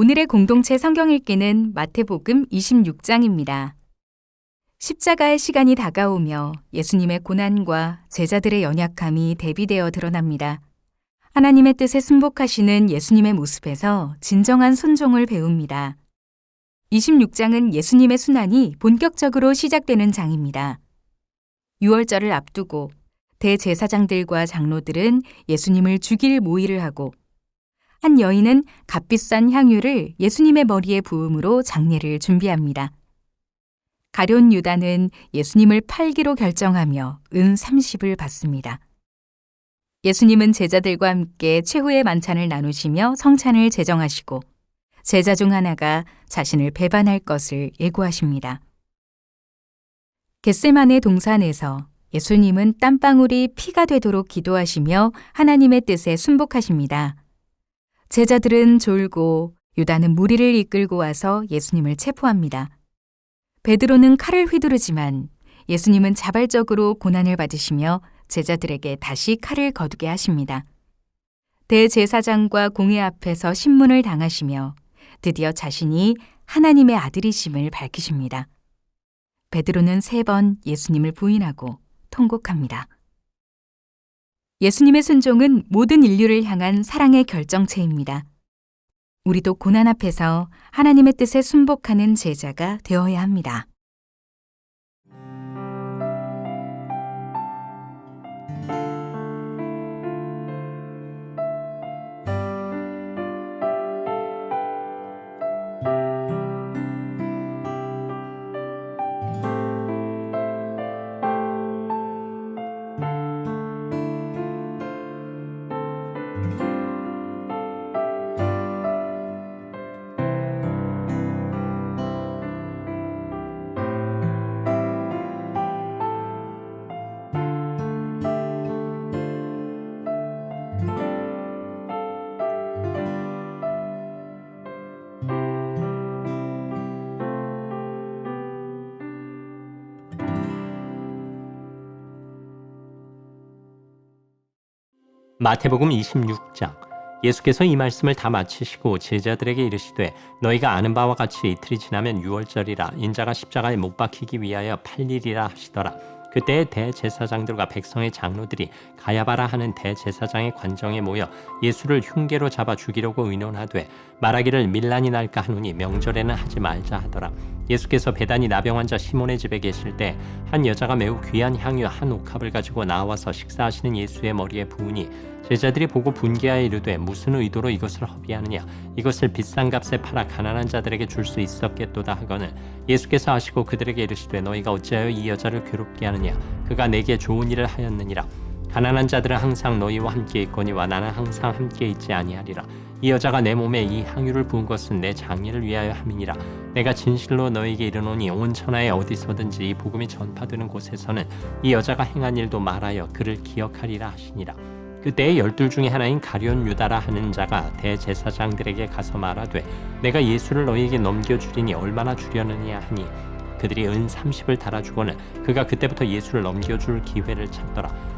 오늘의 공동체 성경 읽기는 마태복음 26장입니다. 십자가의 시간이 다가오며 예수님의 고난과 제자들의 연약함이 대비되어 드러납니다. 하나님의 뜻에 순복하시는 예수님의 모습에서 진정한 순종을 배웁니다. 26장은 예수님의 순환이 본격적으로 시작되는 장입니다. 6월절을 앞두고 대제사장들과 장로들은 예수님을 죽일 모의를 하고 한 여인은 값비싼 향유를 예수님의 머리에 부음으로 장례를 준비합니다. 가룟 유다는 예수님을 팔기로 결정하며 은 30을 받습니다. 예수님은 제자들과 함께 최후의 만찬을 나누시며 성찬을 제정하시고 제자 중 하나가 자신을 배반할 것을 예고하십니다. 겟세만의 동산에서 예수님은 땀방울이 피가 되도록 기도하시며 하나님의 뜻에 순복하십니다. 제자들은 졸고 유다는 무리를 이끌고 와서 예수님을 체포합니다. 베드로는 칼을 휘두르지만 예수님은 자발적으로 고난을 받으시며 제자들에게 다시 칼을 거두게 하십니다. 대제사장과 공회 앞에서 신문을 당하시며 드디어 자신이 하나님의 아들이심을 밝히십니다. 베드로는 세 번 예수님을 부인하고 통곡합니다. 예수님의 순종은 모든 인류를 향한 사랑의 결정체입니다. 우리도 고난 앞에서 하나님의 뜻에 순복하는 제자가 되어야 합니다. 마태복음 26장. 예수께서 이 말씀을 다 마치시고 제자들에게 이르시되 너희가 아는 바와 같이 이틀이 지나면 유월절이라 인자가 십자가에 못 박히기 위하여 팔리리라 하시더라 그때 대제사장들과 백성의 장로들이 가야바라 하는 대제사장의 관정에 모여 예수를 흉계로 잡아 죽이려고 의논하되 말하기를 밀란이 날까 하노니 명절에는 하지 말자 하더라. 예수께서 배단이 나병 환자 시몬의 집에 계실 때 한 여자가 매우 귀한 향유 한 옥합을 가지고 나와서 식사하시는 예수의 머리에 부으니 제자들이 보고 분개하여 이르되 무슨 의도로 이것을 허비하느냐? 이것을 비싼 값에 팔아 가난한 자들에게 줄 수 있었겠도다 하거늘. 예수께서 하시고 그들에게 이르시되 너희가 어찌하여 이 여자를 괴롭게 하느냐? 그가 내게 좋은 일을 하였느니라. 가난한 자들은 항상 너희와 함께 있거니와 나는 항상 함께 있지 아니하리라. 이 여자가 내 몸에 이 향유를 부은 것은 내 장례를 위하여 함이니라. 내가 진실로 너에게 이르노니 온 천하에 어디서든지 이 복음이 전파되는 곳에서는 이 여자가 행한 일도 말하여 그를 기억하리라 하시니라 그때 열둘 중에 하나인 가룟 유다라 하는 자가 대제사장들에게 가서 말하되 내가 예수를 너희에게 넘겨주리니 얼마나 주려느냐 하니 그들이 은 30을 달아주고는 그가 그때부터 예수를 넘겨줄 기회를 찾더라.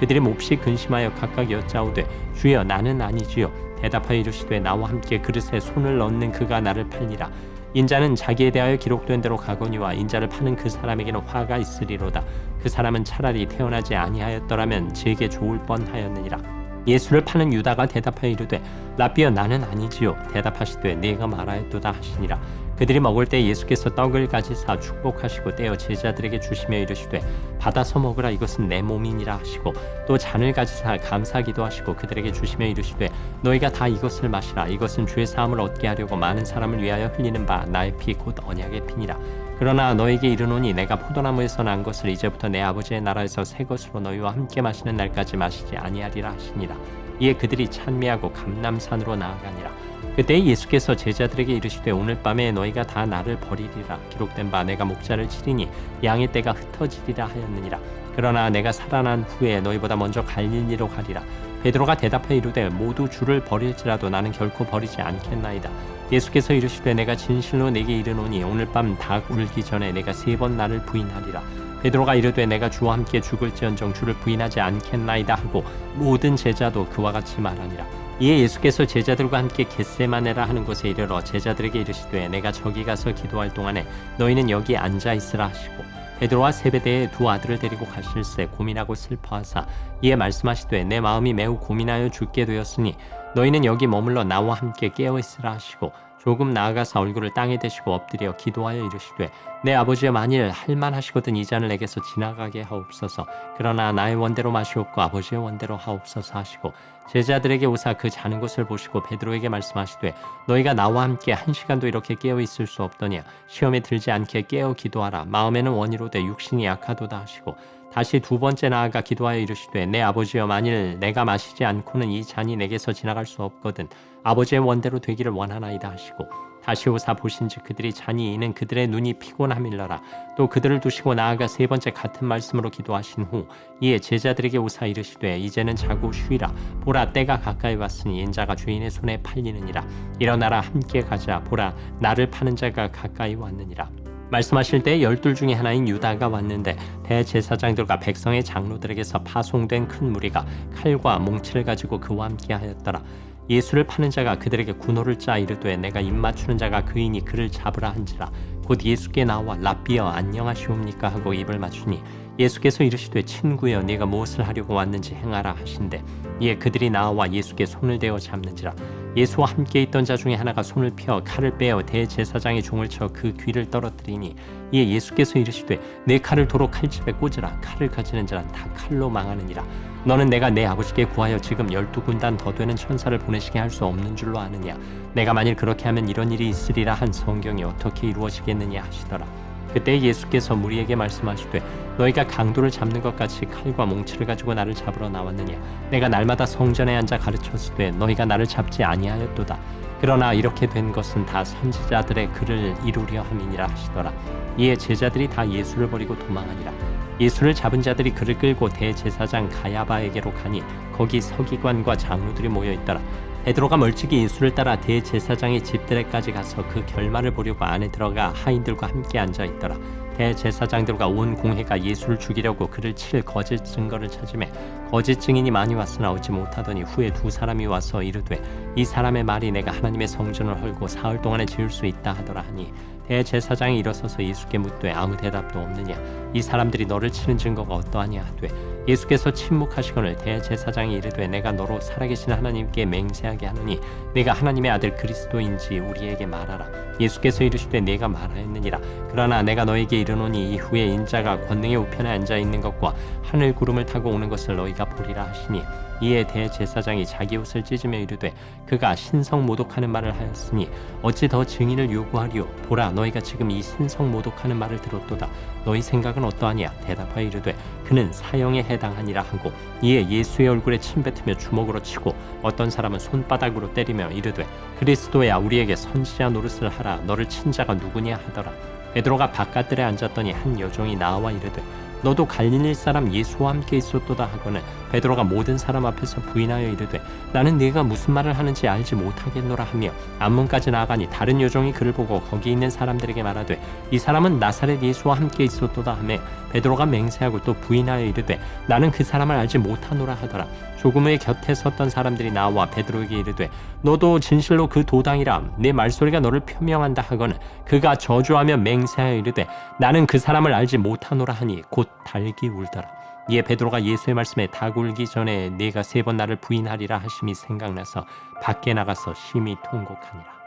그들이 몹시 근심하여 각각 여짜오되 주여 나는 아니지요. 대답하여 이르시되 나와 함께 그릇에 손을 넣는 그가 나를 팔리라. 인자는 자기에 대하여 기록된 대로 가거니와 인자를 파는 그 사람에게는 화가 있으리로다. 그 사람은 차라리 태어나지 아니하였더라면 제게 좋을 뻔하였느니라. 예수를 파는 유다가 대답하여 이르되 라비어 나는 아니지요. 대답하시되 네가 말하였도다 하시니라 그들이 먹을 때 예수께서 떡을 가지사 축복하시고 떼어 제자들에게 주시며 이르시되 받아서 먹으라. 이것은 내 몸이니라. 하시고 또 잔을 가지사 감사기도 하시고 그들에게 주시며 이르시되 너희가 다 이것을 마시라. 이것은 죄 사함을 얻게 하려고 많은 사람을 위하여 흘리는 바 나의 피 곧 언약의 피니라. 그러나 너에게 이르노니 내가 포도나무에서 난 것을 이제부터 내 아버지의 나라에서 새 것으로 너희와 함께 마시는 날까지 마시지 아니하리라 하시니라. 이에 그들이 찬미하고 감남산으로 나아가니라 그때 예수께서 제자들에게 이르시되 오늘 밤에 너희가 다 나를 버리리라. 기록된 바 내가 목자를 치리니 양의 떼가 흩어지리라 하였느니라. 그러나 내가 살아난 후에 너희보다 먼저 갈릴리로 가리라. 베드로가 대답하여 이르되 모두 주를 버릴지라도 나는 결코 버리지 않겠나이다 예수께서 이르시되 내가 진실로 내게 이르노니 오늘 밤 닭 울기 전에 내가 세 번 나를 부인하리라. 베드로가 이르되 내가 주와 함께 죽을지언정 주를 부인하지 않겠나이다 하고 모든 제자도 그와 같이 말하니라. 이에 예수께서 제자들과 함께 겟세마네라 하는 곳에 이르러 제자들에게 이르시되 내가 저기 가서 기도할 동안에 너희는 여기 앉아 있으라 하시고 베드로와 세베대의 두 아들을 데리고 가실새 고민하고 슬퍼하사 이에 말씀하시되 내 마음이 매우 고민하여 죽게 되었으니 너희는 여기 머물러 나와 함께 깨어 있으라 하시고 조금 나아가서 얼굴을 땅에 대시고 엎드려 기도하여 이르시되 내 아버지여 만일 할만하시거든 이 잔을 내게서 지나가게 하옵소서. 그러나 나의 원대로 마시옵고 아버지의 원대로 하옵소서 하시고 제자들에게 오사 그 자는 것을 보시고 베드로에게 말씀하시되 너희가 나와 함께 한 시간도 이렇게 깨어 있을 수 없더냐. 시험에 들지 않게 깨어 기도하라. 마음에는 원이로되 육신이 약하도다 하시고 다시 두 번째 나아가 기도하여 이르시되 내 아버지여 만일 내가 마시지 않고는 이 잔이 내게서 지나갈 수 없거든 아버지의 원대로 되기를 원하나이다 하시고 다시 오사 보신즉 그들이 잔이 이는 그들의 눈이 피곤함일러라. 또 그들을 두시고 나아가 세 번째 같은 말씀으로 기도하신 후 이에 제자들에게 오사 이르시되 이제는 자고 쉬라. 보라 때가 가까이 왔으니 인자가 주인의 손에 팔리느니라. 일어나라 함께 가자. 보라 나를 파는 자가 가까이 왔느니라 말씀하실 때 열둘 중에 하나인 유다가 왔는데 대제사장들과 백성의 장로들에게서 파송된 큰 무리가 칼과 몽치를 가지고 그와 함께 하였더라. 예수를 파는 자가 그들에게 군호를 짜 이르되 내가 입 맞추는 자가 그이니 그를 잡으라 한지라. 곧 예수께 나와 랍비여 안녕하시옵니까 하고 입을 맞추니 예수께서 이르시되 친구여 네가 무엇을 하려고 왔는지 행하라 하신대. 이에 그들이 나와 예수께 손을 대어 잡는지라 예수와 함께 있던 자 중에 하나가 손을 펴 칼을 빼어 대제사장의 종을 쳐 그 귀를 떨어뜨리니 이에 예수께서 이르시되 내 칼을 도로 칼집에 꽂으라. 칼을 가지는 자는 다 칼로 망하느니라. 너는 내가 내 아버지께 구하여 지금 열두 군단 더 되는 천사를 보내시게 할 수 없는 줄로 아느냐? 내가 만일 그렇게 하면 이런 일이 있으리라 한 성경이 어떻게 이루어지겠느냐 하시더라 그때 예수께서 무리에게 말씀하시되 너희가 강도를 잡는 것 같이 칼과 몽치를 가지고 나를 잡으러 나왔느냐? 내가 날마다 성전에 앉아 가르쳤으되 너희가 나를 잡지 아니하였도다. 그러나 이렇게 된 것은 다 선지자들의 글을 이루려 함이니라 하시더라. 이에 제자들이 다 예수를 버리고 도망하니라. 예수를 잡은 자들이 그를 끌고 대제사장 가야바에게로 가니 거기 서기관과 장로들이 모여 있더라 베드로가 멀찍이 예수를 따라 대제사장의 집들에까지 가서 그 결말을 보려고 안에 들어가 하인들과 함께 앉아 있더라. 대제사장들과 온 공회가 예수를 죽이려고 그를 칠 거짓 증거를 찾으매 거짓 증인이 많이 왔으나 얻지 못하더니 후에 두 사람이 와서 이르되 이 사람의 말이 내가 하나님의 성전을 헐고 사흘 동안에 지을 수 있다 하더라 하니 대제사장이 일어서서 예수께 묻되 아무 대답도 없느냐? 이 사람들이 너를 치는 증거가 어떠하냐? 하되 예수께서 침묵하시거늘 대제사장이 이르되 내가 너로 살아계신 하나님께 맹세하게 하노니 내가 하나님의 아들 그리스도인지 우리에게 말하라. 예수께서 이르시되 내가 말하였느니라. 그러나 내가 너에게 이르노니 이후에 인자가 권능의 우편에 앉아 있는 것과 하늘 구름을 타고 오는 것을 너희가 보리라 하시니 이에 대제사장이 자기 옷을 찢으며 이르되 그가 신성 모독하는 말을 하였으니 어찌 더 증인을 요구하리요? 보라 너희가 지금 이 신성 모독하는 말을 들었도다. 너희 생각은 어떠하냐? 대답하여 이르되 그는 사형에 해당하니라 하고 이에 예수의 얼굴에 침 뱉으며 주먹으로 치고 어떤 사람은 손바닥으로 때리며 이르되 그리스도야 우리에게 선지자 노릇을 하라. 너를 친 자가 누구냐 하더라. 베드로가 바깥들에 앉았더니 한 여종이 나와 이르되 너도 갈릴리 사람 예수와 함께 있었도다 하거늘 베드로가 모든 사람 앞에서 부인하여 이르되 나는 네가 무슨 말을 하는지 알지 못하겠노라 하며 안문까지 나아가니 다른 여종이 그를 보고 거기 있는 사람들에게 말하되 이 사람은 나사렛 예수와 함께 있었도다 하며 베드로가 맹세하고 또 부인하여 이르되 나는 그 사람을 알지 못하노라 하더라. 조금 후에 곁에 섰던 사람들이 나와 베드로에게 이르되 너도 진실로 그 도당이라. 내 말소리가 너를 표명한다 하거늘 그가 저주하며 맹세하여 이르되 나는 그 사람을 알지 못하노라 하니 곧 달기 울더라. 이에 베드로가 예수의 말씀에 닭 울기 전에 네가 세 번 나를 부인하리라 하심이 생각나서 밖에 나가서 심히 통곡하니라